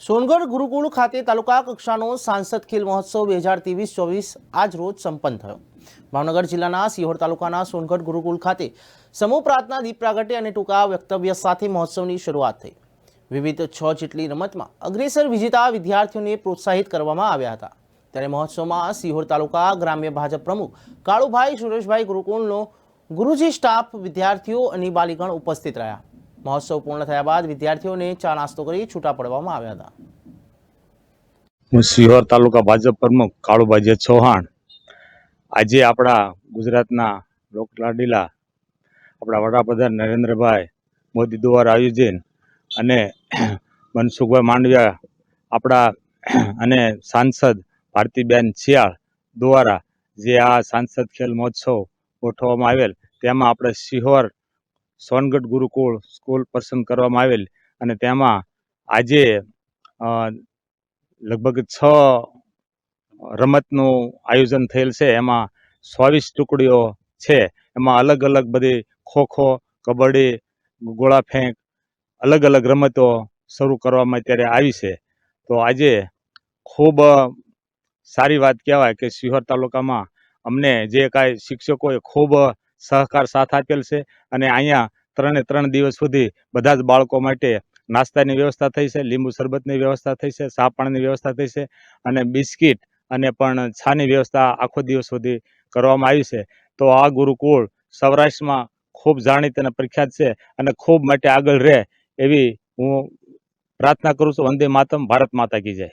સોનગઢ ગુરુકુળ ખાતે તાલુકા કક્ષાનો સાંસદ ખેલ મહોત્સવ બે હજાર ત્રેવીસ, ચોવીસ આજ રોજ સંપન્ન થયો. ભાવનગર જિલ્લાના સિહોર તાલુકાના સોનગઢ ગુરુકુળ ખાતે સમૂહ પ્રાર્થના દીપ પ્રાગટ્ય અને ટૂંકા વક્તવ્ય સાથે મહોત્સવની શરૂઆત થઈ. વિવિધ છ જેટલી રમતમાં અગ્રેસર વિજેતા વિદ્યાર્થીઓને પ્રોત્સાહિત કરવામાં આવ્યા હતા. ત્યારે મહોત્સવમાં સિહોર તાલુકા ગ્રામ્ય ભાજપ પ્રમુખ કાળુભાઈ સુરેશભાઈ ગુરુકુળનો ગુરુજી સ્ટાફ વિદ્યાર્થીઓ અને બાલિગણ ઉપસ્થિત રહ્યા. મહોત્સવ પૂર્ણ થયા બાદ વિદ્યાર્થીઓને ચા નાસ્તો કરી છૂટા પડવામાં આવ્યા હતા. હું સિહોર તાલુકા ભાજપ પ્રમુખ કાળુભાઈ ચૌહાણ. આજે આપણા ગુજરાતના લોકલાડીલા આપણા વડાપ્રધાન નરેન્દ્રભાઈ મોદી દ્વારા આયોજન અને મનસુખભાઈ માંડવિયા આપણા અને સાંસદ ભારતીબેન શિયાળ દ્વારા જે આ સાંસદ ખેલ મહોત્સવ ગોઠવવામાં આવેલ, તેમાં આપણે સિહોર સોનગઢ ગુરુકુળ સ્કૂલ પસંદ કરવામાં આવેલ અને તેમાં આજે લગભગ છ રમતનું આયોજન થયેલ છે. એમાં ચોવીસ ટુકડીઓ છે. એમાં અલગ અલગ બધી ખોખો કબડ્ડી ગોળા ફેંક અલગ અલગ રમતો શરૂ કરવામાં અત્યારે આવી છે. તો આજે ખૂબ સારી વાત કહેવાય કે શિહોર તાલુકામાં અમને જે કાંઈ શિક્ષકોએ ખૂબ સહકાર સાથ આપેલ છે અને અહીંયા ત્રણે ત્રણ દિવસ સુધી બધા જ બાળકો માટે નાસ્તાની વ્યવસ્થા થઈ છે, લીંબુ શરબતની વ્યવસ્થા થઈ છે, ચા પાણીની વ્યવસ્થા થઈ છે અને બિસ્કિટ અને પણ છાની વ્યવસ્થા આખો દિવસ સુધી કરવામાં આવી છે. તો આ ગુરુકુળ સૌરાષ્ટ્રમાં ખૂબ જાણીત અને પ્રખ્યાત છે અને ખૂબ માટે આગળ રહે એવી હું પ્રાર્થના કરું છું. વંદે માતમ ભારત માતા કી જય.